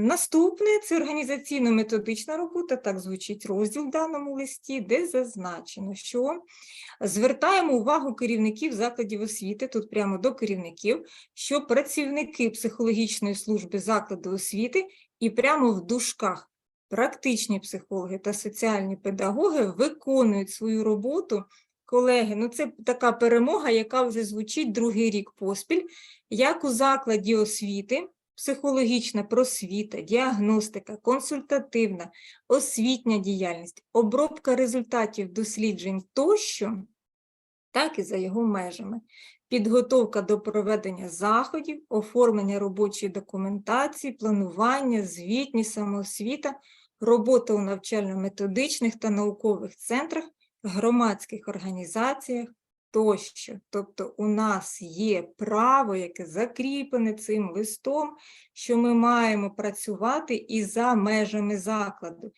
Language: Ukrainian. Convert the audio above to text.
Наступне це організаційно-методична робота, так звучить розділ в даному листі, де зазначено, що звертаємо увагу керівників закладів освіти, тут прямо до керівників, що працівники психологічної служби закладу освіти і прямо в дужках практичні психологи та соціальні педагоги виконують свою роботу. Колеги, ну це така перемога, яка вже звучить другий рік поспіль, як у закладі освіти, психологічна просвіта, діагностика, консультативна, освітня діяльність, обробка результатів досліджень тощо, так і за його межами. Підготовка до проведення заходів, оформлення робочої документації, планування, звітність, самоосвіта, робота у навчально-методичних та наукових центрах, громадських організаціях тощо. Тобто у нас є право, яке закріплене цим листом, що ми маємо працювати і за межами закладу.